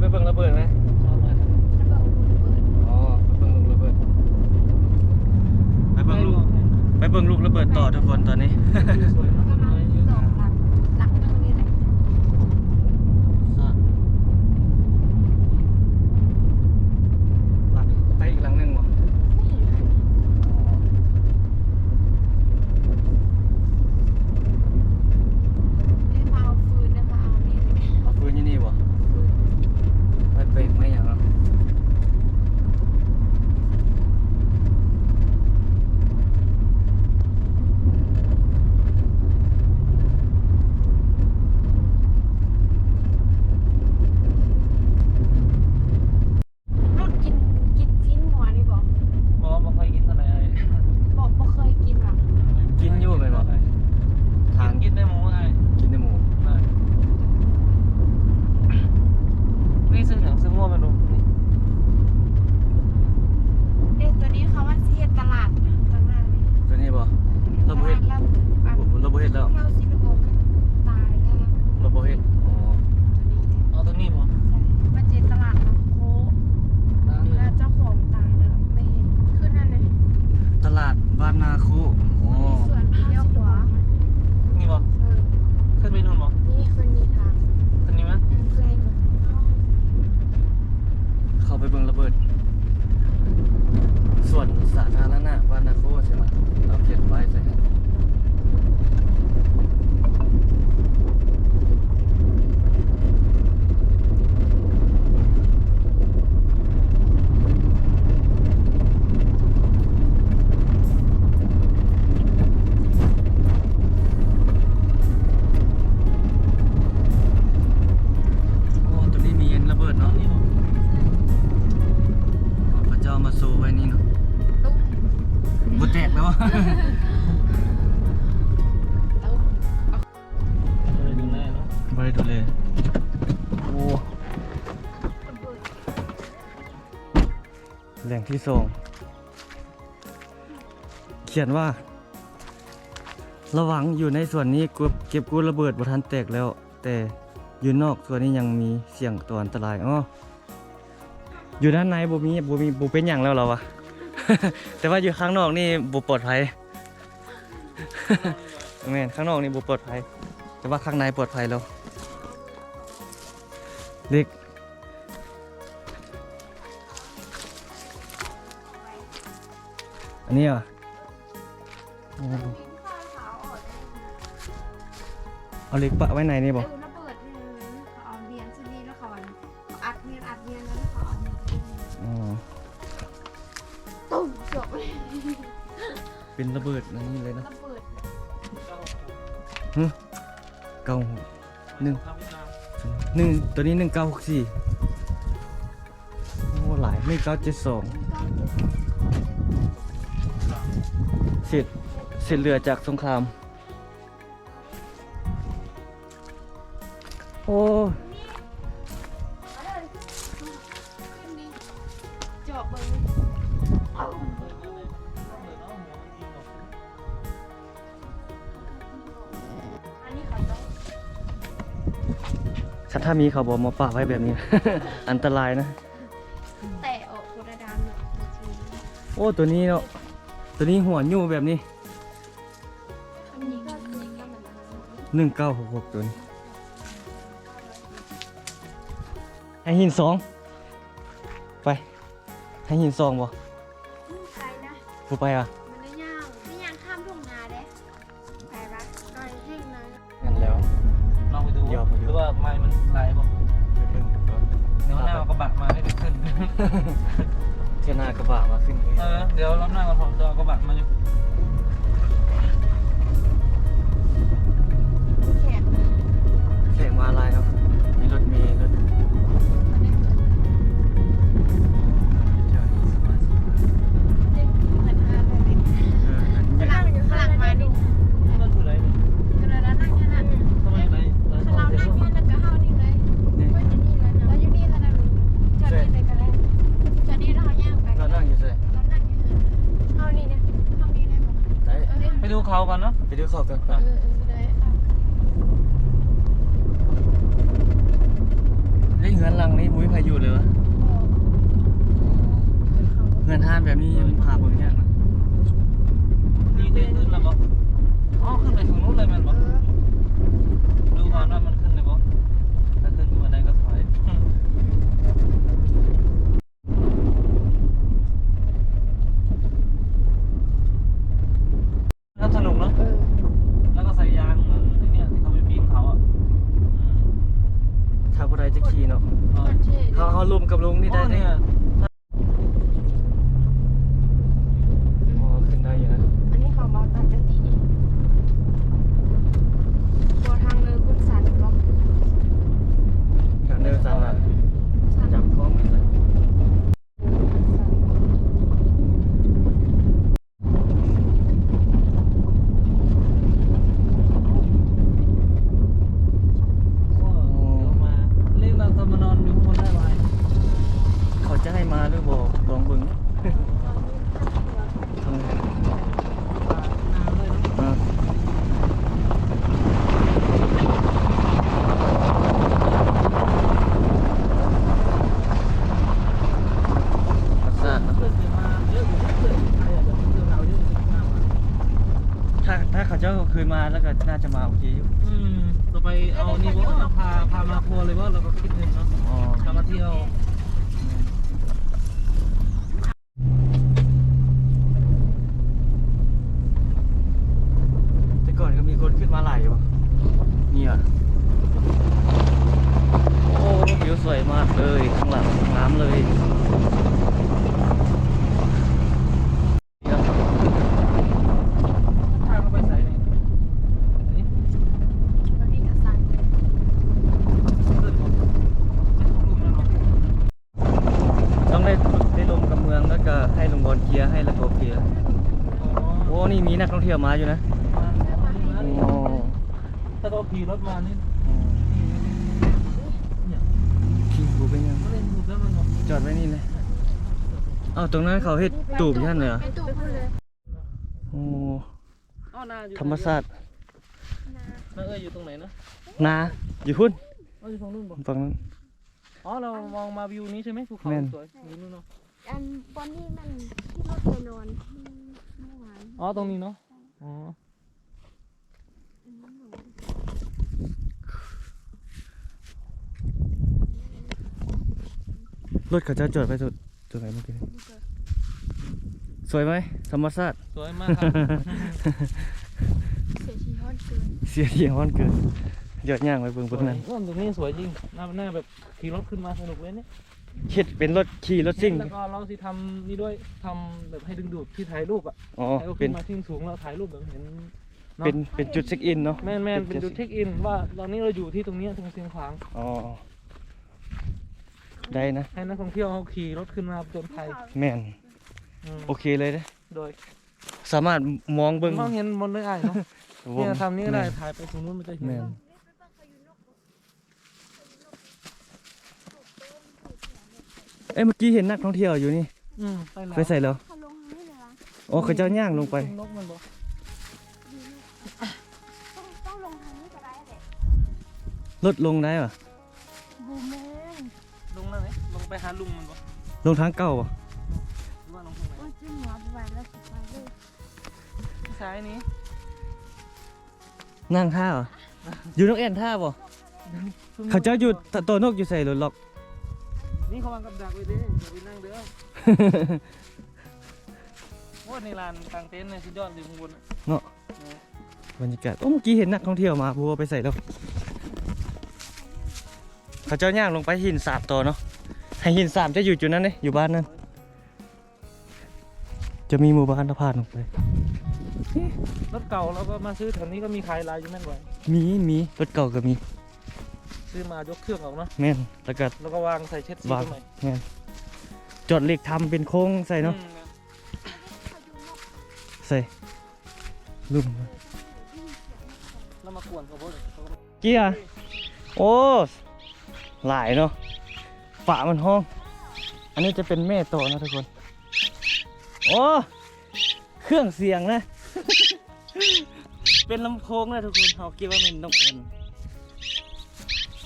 ไปเบิ่งระเบิดไหมอ๋อไปเบิ่งลูกระเบิด ไปเบิ่งลูก ไปเบิ่งลูกระเบิดต่อทุกคนตอนนี้ห ที่ส่งเขียนว่า ระวังอยู่ในส่วนนี้เก็บเก็บกู้ระเบิดบทันแตกแล้ว แต่อยู่นอกส่วนนี้ยังมีเสี่ยงต่ออันตรายอ๋ออยู่ด้านในบ่มีบ่มีบ่เป็นอย่างแล้วเรอวะแต่ว่าอยู่ข้างนอกนี่บ่ปลอดภัยแม่นข้างนอกนี่บ่ปลอดภัย แต่ว่าข้างในปลอดภัยแล้วเด็ก อันนี้เหรอะเอาเหล็กปะไว้ไหนนี่บอกเออระเบิดนี่เขาเอาเรียนชุดนี้แล้วเขาอัดเรียนอัดเรียนแล้วเขาเอาอ๋อตุ้มจบเลยเป็นระเบิดอันนี้เลยนะระเบิดเก้าหกหนึ่งทำพิจารณาหนึ่งตัวนี้หนึ่งเก้าหกสี่โอ้หลายหนึ่งเก้าเจ็ดสอง เสร็จเสร็จเรือจากสงคราม โอ้ขึ้นนี่จบเบิ้งเอาอันนี้เขาต้องถ้าถ้ามีเขาบอกมาปะไว้แบบนี้ อันตรายนะ แตะออกโคดาดามเนี่ยบางทีโอ้ตัวนี้เนาะ ตัวนี้หัวยู่แบบนี้อันนี้ก็อันนี้ก็เหมือนกันหนึ่งเก้าหกหกตัวนี้ให้หินสองไปให้หินสองบ่ไกลนะกูไปอะมันได้ย่างไม่ย่างข้ามทุ่งนาเด้ไปปะไกลแห้งนะงั้นแล้วลองไปดูเดี๋ยวไปดูหรือว่าไม้มันไหลบอกไปเบิ่งก่อนเดี๋ยวหน้าเอากระบะมาให้ได้ขึ้นเจ้าหน้ากระบะมาขึ้นเลยเออเดี๋ยวรอบหน้าก่อนผมจะเอากระบะมาอยู่แขกแข่งมาลายครับ ก่อนไปเข้ากันไป เออเออได้ เล่นเงินหลังนี่มุ้ยพายุเลยวะเงินห้านแบบนี้ยังพาเบิ่งยากนะนี่ได้ขึ้นแล้วบอกอ๋อขึ้นไปถึงนู้นเลยแมันเอบ่อดูก่อนว่ามันขึ้นเลยบ่ถ้าขึ้นมาได้ก็ถอยแล้วสนุกเนาะ เออ แล้วก็ใส่ยางเหมือนไอ้เนี่ยที่เขาไปปีนเขาอะ ถ้าผู้ใดจะขี่เนาะ อืม มันเท่ดี เขาเขาลุมกับลุงนี่ได้ อ๋อ ไหม เนี่ย อ๋อขึ้นได้อยู่นะ อันนี้เขาบอกตัดกติตัวทางเนินกุนสันก็ การเดินสามารถ สัน จับคล้องไม่ใส่ โอ้เดี๋ยวมาเรียกเราจะมานอนอยู่ข้างบนได้ไหม เขาจะให้มาหรือบอกลองเบิ่งทำไง น้ำเลยเนาะ อ่าลักษณะเนอะ เพื่อนเกิดมาเยอะอยู่นะเพื่อนใครอยากจะเจอเราเยอะอยู่มากกว่า ถ้าถ้าเขาเจ้าเคยมาแล้วก็น่าจะมาโอเคอยู่ อืมต่อไปเอานี่บ่พาพามาครัวเลยว่าเราก็คิดเงินเนาะ อ๋อ พามาเที่ยว แต่ก่อนก็มี คนขึ้นมาไหลายอยู่นี่อะโอ้วิวสวยมากเลยข้างหลังน้ำเลยนี่ครับทางเข้าไปใส่เลยต้องรู้แล้วเนาะต้องได้ได้ลงกับเมืองแล้วก็ให้ลงบอลเคลียร์ให้ล้วก็เคลียร์อ๋อโอ้นี่มีนักท่องเที่ยวมาอยู่นะ นี่มาโอ้นี่ถ้าเราขี่รถมานี่เนี่ยขี่กูไปยังมาเล่นรูปแล้วมันบอกจอดไว้นี่เลยเอ้าตรงนั้นเขาเฮ็ดตูบท่านเหรอเป็นตูบเลยโอ้อ๋อนาอยู่ธรรมศาสตร์นาเอ้ยอยู่ตรงไหนนะนาอยู่พุ่นอ๋ออยู่ตรงนู้นบอกฝั่งนั้นอ๋อเรามองมาวิวนี้ใช่ไหมภูเขาแม่นสวยอยู่นู่นเนาะอันบอนนี่มันที่รถไปนอนเมื่อวานอ๋อตรงนี้เนาะอ๋อ รถเขาจะจอดไปสุดจุดไหนเมื่อกี้นี้สวยไหมธรรมศาสตร์สวยมากครับ เสียชีฮอนเกินเสียที่ฮ้อนเกินยอดย่างไปเบิ่งสเบิ่วงยนั้นอ้วนตรงนี้สวยจริงหน้าหน้าแบบขี่รถขึ้นมาสนุกเลยเนี่ยเฮ็ดเป็นรถขี่รถซิ่งแล้วก็เราสิทำนี่ด้วยทำแบบให้ดึงดูดที่ถ่ายรูปอะอ๋อให้เราเป็ขึ้นนมาที่สูงแล้วถ่ายรูปแบบเห็นอะเป็นเป็นจุดเช็คอินเนาะแม่นแม่นเป็นจุดเช็คอินว่าตอนนี้เราอยู่ที่ตรงเนี้ยตรงเชียงขวางอ๋อ ได้นะ ให้นักท่องเที่ยวเขาขี่รถขึ้นมาจนภัยแม่นอืมโอเคเลยนะโดยสามารถมองเบิ่งมองเห็นหมดเลยอะเนาะวงเนี่ยทำนี้ก็ได้แม่ถ่ายไปตรงนู้นมันจะเห็นแม่นเอ้ยเมื่อกี้เห็นนักท่องเที่ยวอยู่นี่อืมไปแล้วไปใส่แล้วเขาลงทางนี้เลยวะอ๋อเขาเจ้าย่างลงไป นกมันบอกต้องต้องลงทางนี้ก็ได้แหละรถลงได้ปะบูแมนลงนั่น ไหมลงไปหาลุงมันบอกลงทางเก่าปะหรือว่าลงทางไหนโอ้ยจิ้มหัวไปไว้แล้วสุดท้ายเลยที่ซ้ายนี้นั่งท่าปะอยู่นกแอ่นท่าปะเขาเจ้าอยู่ตตัวนกอยู่ใส่รถล็อก นี่เขาวางกับดักไว้ดิอย่าไปนั่งเด้อโอ้ในลานกลางเต็นท์เนี่ยสุดยอดเลยข้างบนอะเนาะ บรรยากาศโอ้เมื่อกี้เห็นนักท่องเที่ยวมาบัวไปใส่แล้วเขาเจ้าย่างลงไปหินสาบต่อเนาะ ให้หินสาบจะอยู่จุดนั้นเลยอยู่บ้านนั้น จะมีหมู่บ้านทพานลงไป รถเก่าเราก็มาซื้อแถวนี้ก็มีขายลายอยู่แม่นไว้มีมีรถเก่าก็มีซื้อมายกเครื่องออกเนาะแม่นแล้วก็ แล้วก็วางใส่เช็ดสีวาง ตรงไหนแม่นจอดเหล็กทำเป็นโค้งใส่เนาะอืมใส่ลุ่มแล้วมากวนเขาบ่เลยเขาก็เกียร์โอ้หลายเนาะ ฝามันห้อง อันนี้จะเป็นแม่โตนะทุกคน โอ้ เครื่องเสียงนะ เป็นลำโพงนะทุกคนเขาคิดว่าเป็นนกเอ็น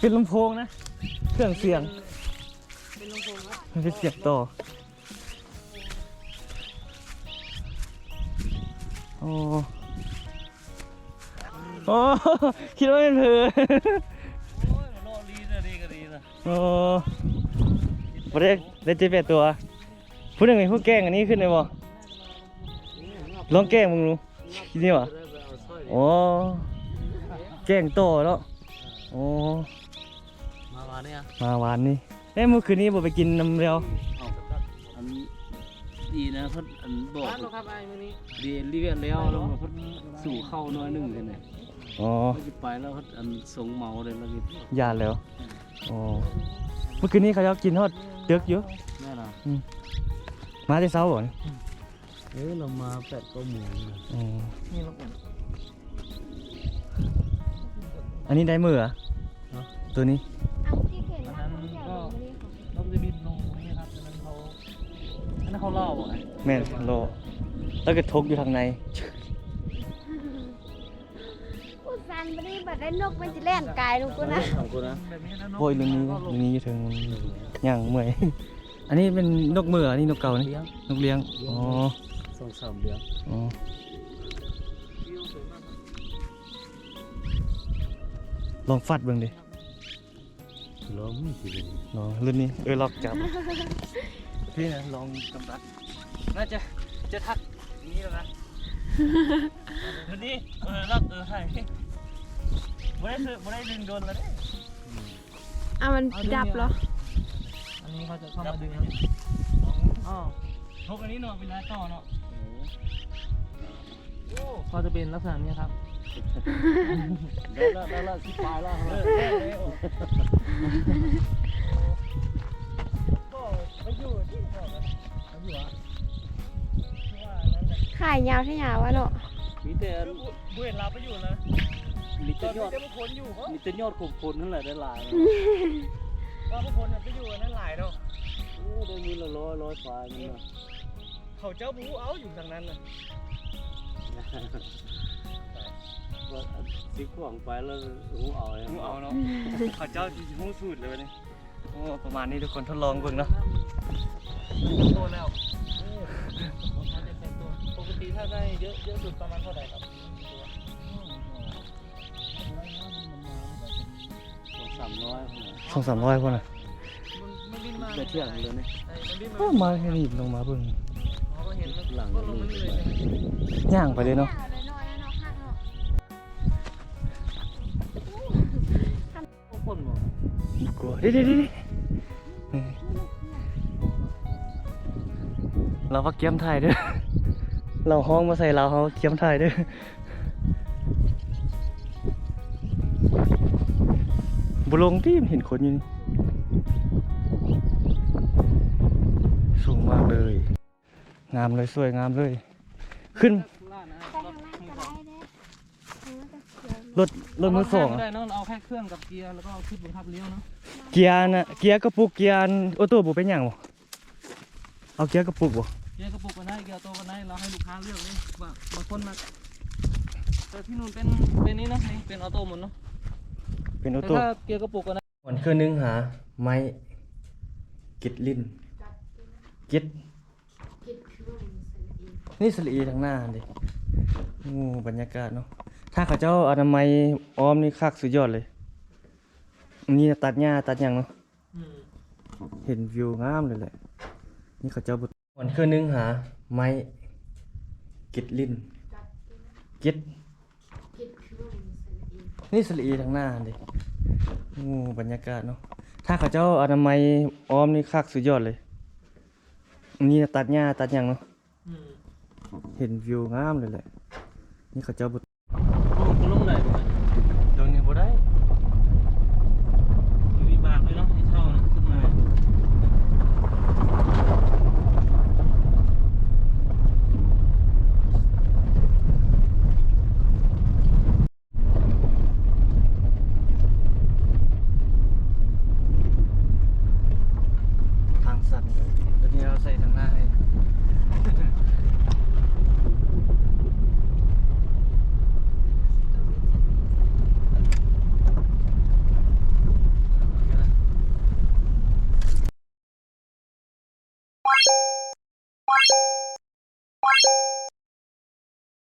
เป็นลำโพงนะ เครื่องเสียง เป็นลงโพงแล้วมันเป็นเสียบต่อโอ้ โอ้ คิดว่าเป็นเพอโอ้ยโลลีนะดีก็ดีนะโอ้ บ่ได้ได้เจ็บแปดตัวพูดยังไงพูดแกล้งอันนี้ขึ้นเลยบ่ลองแกล้งมึงดูคิดนี่วะโอ้แกล้งโตแล้วโอ้มาวันนี้มาหวานนี่เอ้ยเมื่อคืนนี้บ่ไปกินน้ำเรียวเอาอันดีนะเพิ่นอันบอกร้านเราครับไอ้มื้อนี้ดีรีเวียนแล้วแล้วเพิ่นสู่เข้าน้อยหนึงเลยเนี่ยอ๋อเพิ่นสิไปแล้วเพิ่นอันส่งเมาเลยแล้วกินยานแล้วอ๋อเมื่อคืนนี้เขาจะกินทอด เดือกอยู่แม่น่ะมาแต่เช้าบ่เนี่ยเอ้ยเรามาแปดก็หมูนะอ๋อนี่เราเป็นอันนี้ได้มือเหรอตัวนี้เอาที่เห็นว่าเขาแถวนี้เขาเราจะบินลงตรงนี้ครับอันนั้นเขาอันนั้นเขาเล่าอะแม่นโลแล้วก็ทกอยู่ทางในพู ได้บัดได้นกมันสิแล่นกายลงกูนะของกูนะแบบนี้นะโอ้ยลุงนี้ลุงนี้อยู่ถึงย่างเมื่อย อันนี้เป็นนกมืออันนี้นกเก่านี่เลี้ยงนกเลี้ยงอ๋อสองสามเลี้ยงอ๋อลองฟัดเบิ่งดิล้มสิลองรุ่นนี้เออลอกจับพี่นะลองกำลัดน่าจะจะทักอย่างนี้แล้วนะรุ่นนี้เออลอกเออให้ ไม่ได้ซื้อไม่ได้ดึงโดนแล้วเนี่ยอะมันดับเหรอ อันนี้เขาจะเข้ามาดึงนะอ๋อทกอันนี้เนาะเวลาต่อเนาะก็จะเป็นลักษณะนี้ครับได้แล้วได้แล้วสิบปลายแล้วเออได้เลยโอ้ก็ไปอยู่ที่ก่อนนะไปอยู่อะที่ว่านั่นแหละขายยาวที่ยาววะเนาะมีแต่บุเห็นเราไปอยู่นะ มีตแต่อนยอดนี้จะมาคนอยู่เขามีแต่ยอดกบคนนั่นแหละได้หลายว่าพวกคนน่ะไปอยู่อันนั้นหลายเนาะโอ้ได้มีละร้อยร้อยปลายนี่นะเขาเจ้าบูเอาอยู่ทางนั้นน่ะว่าสิขวางไปแล้วหูเอาบูเอาเนาะเขาเจ้าที่หูสูตรเลยวันนี้โอ้ประมาณนี้ทุกคนทดลองเบิ่งเนาะโตแล้วปกติถ้าได้เยอะเยอะสุดประมาณเท่าไหร่ครับ ร้อยสองสามร้อยคนน่ะมันบินมาเที่ยงเลยเนี่ยโอ้มาแค่นี้ลงมาเบิ่งเขาก็เห็นหลังก็ลงมานี่เลยย่างไปเลยเนาะยาวเลยเนาะแล้วเนาะข้างเนาะพวกคนบอกกลัวดิดิดิดิเราพักเกียมไทยเด้อเราห้องมาใส่เราเขาเกียมไทยเด้อ บุลงที่มันเห็นคนอยู่นี่สูงมากเลย งามเลยสวยงามเลย ขึ้นล่านะไปทางนั้นก็ได้เด้ทางนั้นก็เขียวรถรถมือสองอะได้เนาะเอาแค่เครื่องกับเกียร์แล้วก็เอาขึ้นบังคับเลี้ยวเนาะเกียร์น่ะเกียร์กระปุกเกียร์อันโอโต้บุเป็นหยังบ่เอาเกียร์กระปุกบ่เกียร์กระปุกกันได้เกียร์โตกันได้เราให้ลูกค้าเลือกเลยว่าบางคนมาแต่ที่นู่นเป็นเป็นนี้เนาะนี่เป็นออโต้หมดเนาะ เป็นโอแต่โต้ถ้าเกียร์กระปุกกันได้วันคืนนึงหา ไม้กิดลิ้นกิดนี่สลีทางหน้าดิโอ้บรรยากาศเนาะถ้าเขาเจ้าอนามัยอ้อมนี่คักสุดยอดเลยอันนี่ตัดหญ้าตัดหยังเนาะอืมเห็นวิวงามเลยแหละนี่เขาเจ้าบุวันคืนนึงหา ไม้กิดลิ้นกิด นี่สลีทางหน้าดิโอ้บรรยากาศเนาะ ถ้าเขาเจ้าอนามัยอ้อมนี่คักสุดยอดเลยอันนี่ตัดหญ้าตัดหยังเนาะ เห็นวิวงามเลยแหละ นี่เขาเจ้าบุ